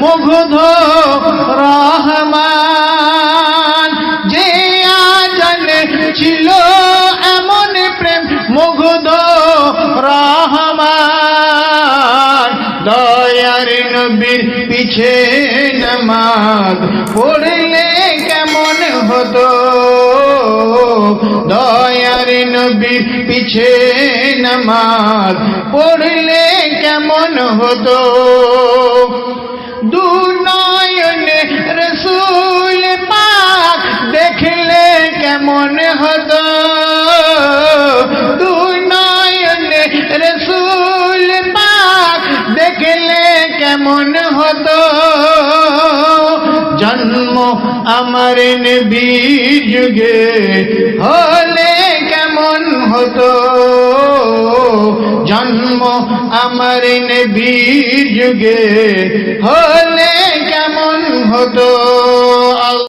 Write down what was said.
মুগ্ধ রহমান। যে আজান ছিল এমন প্রেম, মুগ্ধ রহমান। দয়ার নবীর পিছে নামাজ পড়লে কেমন হতো? দয়ার নবীর পিছে নামাজ পড়লে কেমন হতো? কেমন হতো? জন্ম আমার যুগে হলে কেমন হত? জন্ম আমার যুগে হলে